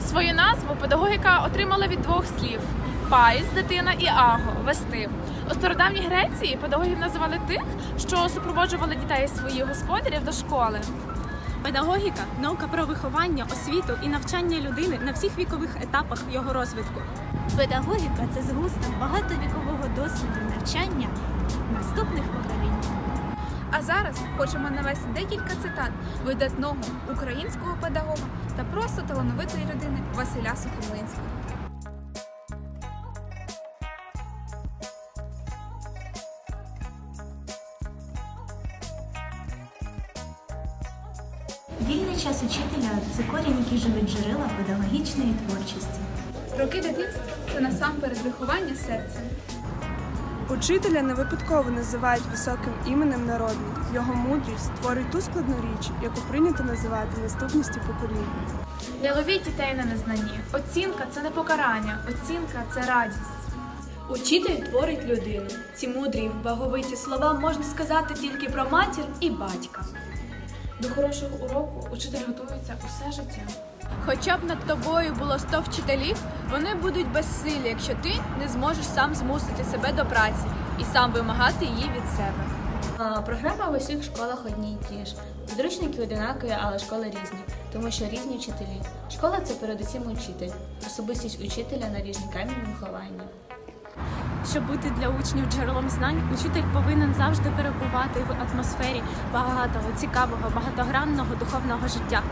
Свою назву педагогіка отримала від двох слів: пайс, дитина і аго вести. У стародавній Греції педагогів називали тих, що супроводжували дітей своїх господарів до школи. Педагогіка наука про виховання, освіту і навчання людини на всіх вікових етапах його розвитку. Педагогіка це згусток багатовікового досвіду навчання наступних. А зараз хочемо навести декілька цитат видатного українського педагога та просто талановитої людини Василя Сухомлинського. Вільний час учителя це корінь, який живить джерела педагогічної творчості. Роки дитинства це насамперед виховання серця. Учителя не випадково називають високим іменем народний. Його мудрість створює ту складну річ, яку прийнято називати наступністю поколінь. Не ловіть дітей на незнанні. Оцінка це не покарання, оцінка це радість. Учитель творить людину. Ці мудрі баговиті слова можна сказати тільки про матір і батька. До хорошого уроку учитель готується усе життя. Хоча б над тобою було 100 вчителів, вони будуть безсилі, якщо ти не зможеш сам змусити себе до праці і сам вимагати її від себе. Програма в усіх школах одні й ті ж. Підручники одинакові, але школи різні, тому що різні вчителі. Школа це передусім учитель, особистість учителя на ріжній камінь виховання. Щоб бути для учнів джерелом знань, учитель повинен завжди перебувати в атмосфері багатого, цікавого, багатогранного духовного життя.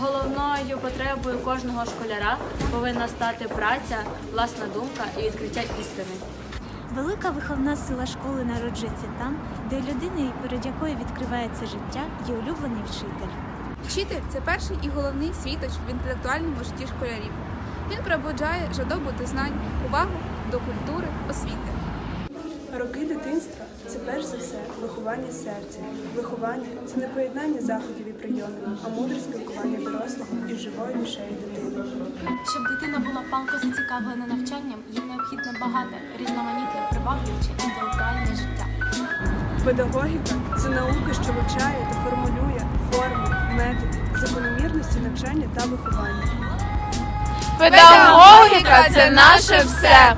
Головною потребою кожного школяра повинна стати праця, власна думка і відкриття істини. Велика виховна сила школи народжується там, де у людини, перед якою відкривається життя, є улюблений вчитель. Вчитель це перший і головний світоч в інтелектуальному житті школярів. Він пробуджає жадобу до знань, увагу до культури, освіти. Роки дитинства це перш за все виховання серця. Виховання це не поєднання заходів і прийомів, а мудре спілкування дорослого із живою душею дитини. Щоб дитина була палко зацікавлена навчанням, їй необхідне багате, різноманітне, прибавлююче інтелектуальне життя. Педагогіка це наука, що вивчає та формулює форми, методи, закономірності навчання та виховання. Педагогіка це наше все.